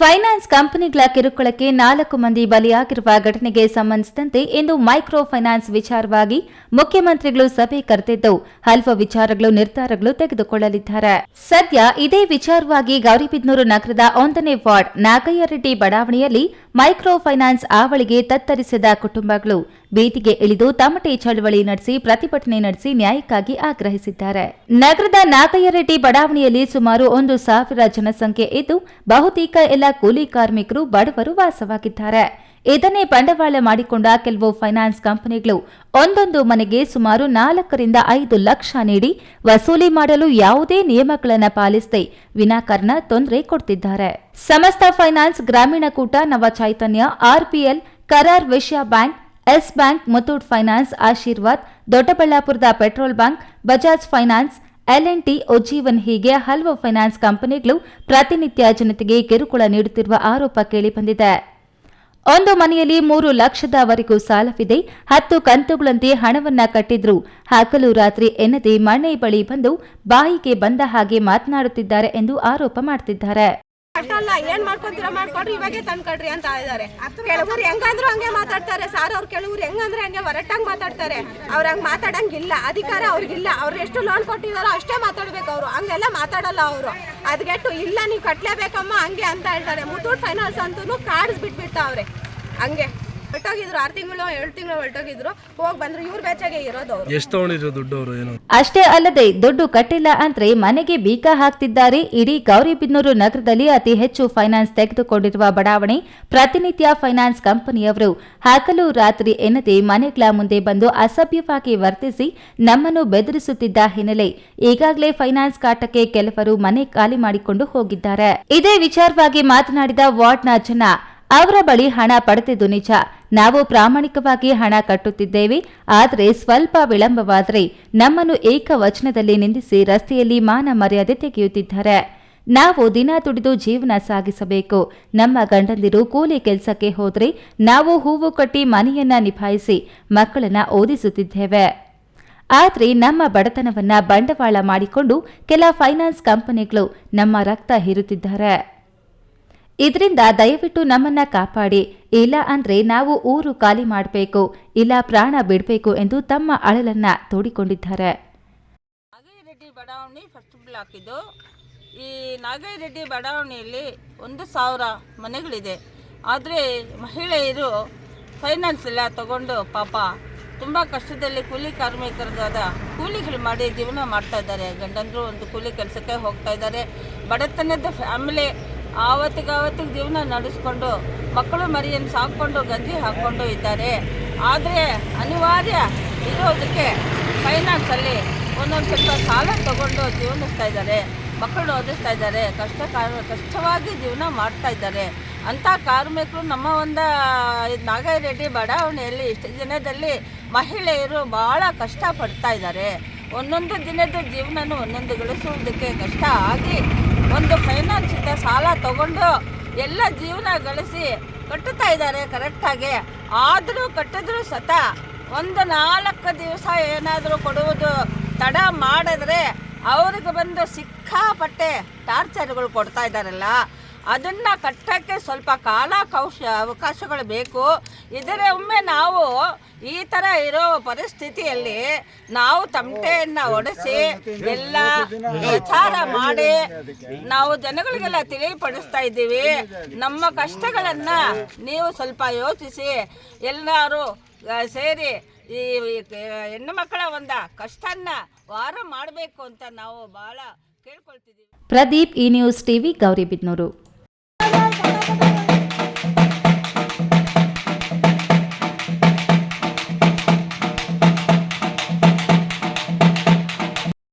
Finance ಕಂಪನಿಗಳ ಕಿರುಕುಳಕ್ಕೆ ನಾಲ್ಕು ಮಂದಿ ಬಲಿಯಾಗಿರುವ ಘಟನೆಗೆ ಸಂಬಂಧಿಸಿದಂತೆ ಇಂದು ಮೈಕ್ರೋ ಫೈನಾನ್ಸ್ ವಿಚಾರವಾಗಿ ಮುಖ್ಯಮಂತ್ರಿಗಳು ಸಭೆ ಕರೆದಿದ್ದು, ಹಲವು ವಿಚಾರಗಳು, ನಿರ್ಧಾರಗಳು ತೆಗೆದುಕೊಳ್ಳಲಿದ್ದಾರೆ. ಸದ್ಯ ಇದೇ ವಿಚಾರವಾಗಿ ಗೌರಿಬಿದ್ನೂರು ನಗರದ ಒಂದನೇ ವಾರ್ಡ್ ನಾಗಯ್ಯರೆಡ್ಡಿ ಬಡಾವಣೆಯಲ್ಲಿ ಮೈಕ್ರೋ ಫೈನಾನ್ಸ್ ಆವಳಿಗೆ ತತ್ತರಿಸಿದ ಕುಟುಂಬಗಳು. ಬೀದಿಗೆ ಇಳಿದು ತಮಟೆ ಚಳವಳಿ ನಡೆಸಿ, ಪ್ರತಿಭಟನೆ ನಡೆಸಿ ನ್ಯಾಯಕ್ಕಾಗಿ ಆಗ್ರಹಿಸಿದ್ದಾರೆ. ನಗರದ ನಾಗಯ್ಯರೆಡ್ಡಿ ಬಡಾವಣೆಯಲ್ಲಿ ಸುಮಾರು ಒಂದು ಸಾವಿರ ಜನಸಂಖ್ಯೆ ಇದ್ದು, ಬಹುತೇಕ ಎಲ್ಲ ಕೂಲಿ ಕಾರ್ಮಿಕರು ಬಡವರು ವಾಸವಾಗಿದ್ದಾರೆ. ಇದನ್ನೇ ಬಂಡವಾಳ ಮಾಡಿಕೊಂಡ ಕೆಲವು ಫೈನಾನ್ಸ್ ಕಂಪನಿಗಳು ಒಂದೊಂದು ಮನೆಗೆ ಸುಮಾರು ನಾಲ್ಕರಿಂದ ಐದು ಲಕ್ಷ ನೀಡಿ ವಸೂಲಿ ಮಾಡಲು ಯಾವುದೇ ನಿಯಮಗಳನ್ನು ಪಾಲಿಸದೆ ವಿನಾಕಾರಣ ತೊಂದರೆ ಕೊಡ್ತಿದ್ದಾರೆ. ಸಮಸ್ತ ಫೈನಾನ್ಸ್ ಗ್ರಾಮೀಣ ಕೂಟ ನವ Chaitanya RPL Karur Vysya bank Yes bank, Muthoot finance, Ashirvad, ದೊಡ್ಡಬಳ್ಳಾಪುರದ petrol bank Bajaj finance, L N T, Ujjivan ಹೀಗೆ ಹಲವು ಫೈನಾನ್ಸ್ ಕಂಪನಿಗಳು ಪ್ರತಿನಿತ್ಯ ಜನತೆಗೆ ಕಿರುಕುಳ ನೀಡುತ್ತಿರುವ ಆರೋಪ ಕೇಳಿಬಂದಿದೆ. ಒಂದು ಮನೆಯಲ್ಲಿ ಮೂರು ಲಕ್ಷದವರೆಗೂ ಸಾಲವಿದೆ. ಹತ್ತು ಕಂತುಗಳಂತೆ ಹಣವನ್ನ ಕಟ್ಟಿದ್ರು. ಹಗಲು ರಾತ್ರಿ ಎನ್ನದೇ ಮನೆ ಬಳಿ ಬಂದು ಬಾಯಿಗೆ ಬಂದ ಹಾಗೆ ಮಾತನಾಡುತ್ತಿದ್ದಾರೆ ಎಂದು ಆರೋಪ ಮಾಡ್ತಿದ್ದಾರೆ. ಕಟ್ಟಲ್ಲ ಏನ್ ಮಾಡ್ಕೊಂತೀರ? ಮಾಡ್ಕೊಡ್ರಿ, ಇವಾಗೆ ತಂದ್ಕೊಡ್ರಿ ಅಂತ ಇದಾರೆ ಕೆಲವರು ಹೆಂಗಂದ್ರು ಹಂಗೆ ಮಾತಾಡ್ತಾರೆ. ಸಾರ್ ಅವ್ರು ಕೆಲವ್ರು ಹೆಂಗಂದ್ರೆ ಹಂಗೆ ಹೊರಟಂಗ್ ಮಾತಾಡ್ತಾರೆ. ಅವ್ರ ಹಂಗ್ ಮಾತಾಡಂಗಿಲ್ಲ. ಅಧಿಕಾರ ಅವ್ರಿಗಿಲ್ಲ. ಅವ್ರು ಎಷ್ಟು ಲೋನ್ ಕೊಟ್ಟಿದಾರೋ ಅಷ್ಟೇ ಮಾತಾಡ್ಬೇಕು ಅವರು. ಹಂಗೆಲ್ಲ ಮಾತಾಡಲ್ಲ ಅವರು. ಅದ್ಗೆಟ್ಟು ಇಲ್ಲ, ನೀವು ಕಟ್ಲೇಬೇಕಮ್ಮ ಹಂಗೆ ಅಂತ ಹೇಳ್ತಾರೆ ಮುತ್ತೂಟ್ ಫೈನಾನ್ಸ್ ಅಂತೂ ಕಾರ್ಡ್ಸ್ ಬಿಟ್ಬಿಡ್ತಾವ್ರೆ. ಹಂಗೆ. ಹೊರಟೋಗಿದ್ರು ಆರು ತಿಂಗಳು ಏಳು ತಿಂಗಳು ಹೊರಟೋಗಿದ್ರು ಹೋಗಿ ಬಂದ್ರು ಇವ್ರ ಬೆಚ್ಚಾಗೆ ಇರೋದು ಅವ್ರು. ಎಷ್ಟು ತಗೊಂಡಿದ್ರು ದುಡ್ಡು ಅವರು ಏನು? ಅಷ್ಟೇ ಅಲ್ಲದೆ ದುಡ್ಡು ಕಟ್ಟಿಲ್ಲ ಅಂದ್ರೆ ಮನೆಗೆ ಬೀಕ ಹಾಕ್ತಿದ್ದಾರೆ. ಇಡೀ ಗೌರಿಬಿದನೂರು ನಗರದಲ್ಲಿ ಅತಿ ಹೆಚ್ಚು ಫೈನಾನ್ಸ್ ತೆಗೆದುಕೊಂಡಿರುವ ಬಡಾವಣೆ ಪ್ರತಿನಿತ್ಯ ಫೈನಾನ್ಸ್ ಕಂಪನಿಯವರು ಹಾಕಲು ರಾತ್ರಿ ಎನ್ನದೆ ಮನೆಗಳ ಮುಂದೆ ಬಂದು ಅಸಭ್ಯವಾಗಿ ವರ್ತಿಸಿ ನಮ್ಮನ್ನು ಬೆದರಿಸುತ್ತಿದ್ದ ಹಿನ್ನೆಲೆ ಈಗಾಗಲೇ ಫೈನಾನ್ಸ್ ಕಾಟಕ್ಕೆ ಕೆಲವರು ಮನೆ ಖಾಲಿ ಮಾಡಿಕೊಂಡು ಹೋಗಿದ್ದಾರೆ. ಇದೇ ವಿಚಾರವಾಗಿ ಮಾತನಾಡಿದ ವಾರ್ಡ್ನ ಜನ ಅವರ ಬಳಿ ಹಣ ಪಡೆದಿದ್ದು ನಿಜ. ನಾವು ಪ್ರಾಮಾಣಿಕವಾಗಿ ಹಣ ಕಟ್ಟುತ್ತಿದ್ದೇವೆ, ಆದರೆ ಸ್ವಲ್ಪ ವಿಳಂಬವಾದರೆ ನಮ್ಮನ್ನು ಏಕವಚನದಲ್ಲಿ ನಿಂದಿಸಿ ರಸ್ತೆಯಲ್ಲಿ ಮಾನ ಮರ್ಯಾದೆ ತೆಗೆಯುತ್ತಿದ್ದಾರೆ. ನಾವು ದಿನ ದುಡಿದು ಜೀವನ ಸಾಗಿಸಬೇಕು. ನಮ್ಮ ಗಂಡಂದಿರು ಕೂಲಿ ಕೆಲಸಕ್ಕೆ ಹೋದರೆ ನಾವು ಹೂವು ಕಟ್ಟಿ ಮನೆಯನ್ನ ನಿಭಾಯಿಸಿ ಮಕ್ಕಳನ್ನ ಓದಿಸುತ್ತಿದ್ದೇವೆ. ಆದರೆ ನಮ್ಮ ಬಡತನವನ್ನ ಬಂಡವಾಳ ಮಾಡಿಕೊಂಡು ಕೆಲ ಫೈನಾನ್ಸ್ ಕಂಪನಿಗಳು ನಮ್ಮ ರಕ್ತ ಹೀರುತ್ತಿದ್ದಾರೆ. ಇದರಿಂದ ದಯವಿಟ್ಟು ನಮ್ಮನ್ನ ಕಾಪಾಡಿ. ಇಲ್ಲ ಅಂದ್ರೆ ನಾವು ಊರು ಖಾಲಿ ಮಾಡಬೇಕು. ಇಲ್ಲ ಪ್ರಾಣ ಬಿಡಬೇಕು ಎಂದು ತಮ್ಮ ಅಳಲನ್ನ ತೋಡಿಕೊಂಡಿದ್ದಾರೆ. ನಾಗೈರೆಡ್ಡಿ ಬಡಾವಣೆ ಫಸ್ಟ್ ಬ್ಲಾಕ್ ಇದು ಈ ನಾಗೈರೆಡ್ಡಿ ಬಡಾವಣೆಯಲ್ಲಿ ಒಂದು ಸಾವಿರ ಮನೆಗಳಿದೆ. ಆದರೆ ಮಹಿಳೆಯರು ಫೈನಾನ್ಸ್ ಎಲ್ಲ ತಗೊಂಡು ಪಾಪ ತುಂಬ ಕಷ್ಟದಲ್ಲಿ ಕೂಲಿ ಕಾರ್ಮಿಕರದಾದ ಕೂಲಿಗಳು ಮಾಡಿ ಜೀವನ ಮಾಡ್ತಾ ಇದ್ದಾರೆ. ಗಂಡಂದರು ಒಂದು ಕೂಲಿ ಕೆಲಸಕ್ಕೆ ಹೋಗ್ತಾ ಇದ್ದಾರೆ. ಬಡತನದ ಫ್ಯಾಮಿಲಿ ಆವತ್ತಿಗಾವತ್ತಿಗೆ ಜೀವನ ನಡೆಸ್ಕೊಂಡು ಮಕ್ಕಳು ಮರಿಯನ್ನು ಸಾಕೊಂಡು ಗಂಜಿ ಹಾಕ್ಕೊಂಡು ಇದ್ದಾರೆ. ಆದರೆ ಅನಿವಾರ್ಯ ಇರೋದಕ್ಕೆ ಫೈನಾನ್ಸಲ್ಲಿ ಒಂದೊಂದು ಸ್ವಲ್ಪ ಸಾಲ ತಗೊಂಡು ಜೀವನಿಸ್ತಾ ಇದ್ದಾರೆ. ಮಕ್ಕಳು ಓದಿಸ್ತಾ ಇದ್ದಾರೆ. ಕಷ್ಟ ಕಷ್ಟವಾಗಿ ಜೀವನ ಮಾಡ್ತಾ ಇದ್ದಾರೆ. ಅಂಥ ಕಾರ್ಮಿಕರು ನಮ್ಮ ಒಂದು ನಾಗರೆಡ್ಡಿ ಬಡಾವಣೆಯಲ್ಲಿ ಇಷ್ಟು ದಿನದಲ್ಲಿ ಮಹಿಳೆಯರು ಭಾಳ ಕಷ್ಟಪಡ್ತಾ ಇದ್ದಾರೆ. ಒಂದೊಂದು ದಿನದ ಜೀವನನೂ ಒಂದೊಂದು ಗಳಿಸುವುದಕ್ಕೆ ಕಷ್ಟ ಆಗಿ ಒಂದು ಫೈನಾನ್ಸಿಂದ ಸಾಲ ತಗೊಂಡು ಎಲ್ಲ ಜೀವನ ಗಳಿಸಿ ಕಟ್ಟುತ್ತಾ ಇದ್ದಾರೆ ಕರೆಕ್ಟಾಗಿ ಆದರೂ ಕಟ್ಟಿದ್ರು ಸತ ಒಂದು ನಾಲ್ಕು ದಿವಸ ಏನಾದರೂ ಕೊಡುವುದು ತಡ ಮಾಡಿದ್ರೆ ಅವ್ರಿಗೆ ಬಂದು ಸಿಕ್ಕಾಪಟ್ಟೆ ಟಾರ್ಚರ್ಗಳು ಕೊಡ್ತಾ ಇದ್ದಾರಲ್ಲ. ಅದನ್ನ ಕಟ್ಟಕ್ಕೆ ಸ್ವಲ್ಪ ಕಾಲಾವಕಾಶ ಅವಕಾಶಗಳು ಬೇಕು. ಇದರ ಒಮ್ಮೆ ನಾವು ಈ ಥರ ಇರೋ ಪರಿಸ್ಥಿತಿಯಲ್ಲಿ ನಾವು ತಮಟೆಯನ್ನ ಒಡೆಸಿ ಎಲ್ಲ ಪ್ರಚಾರ ಮಾಡಿ ನಾವು ಜನಗಳಿಗೆಲ್ಲ ತಿಳಿಪಡಿಸ್ತಾ ಇದ್ದೀವಿ. ನಮ್ಮ ಕಷ್ಟಗಳನ್ನ ನೀವು ಸ್ವಲ್ಪ ಯೋಚಿಸಿ. ಎಲ್ಲರೂ ಸೇರಿ ಈ ಹೆಣ್ಣು ಮಕ್ಕಳ ಒಂದ ಕಷ್ಟನ್ನ ವಾರ ಮಾಡಬೇಕು ಅಂತ ನಾವು ಭಾಳ ಕೇಳ್ಕೊಳ್ತಿದ್ದೀವಿ. ಪ್ರದೀಪ್ ಈ ನ್ಯೂಸ್ ಟಿವಿ ಗೌರಿಬಿದ್ನೂರು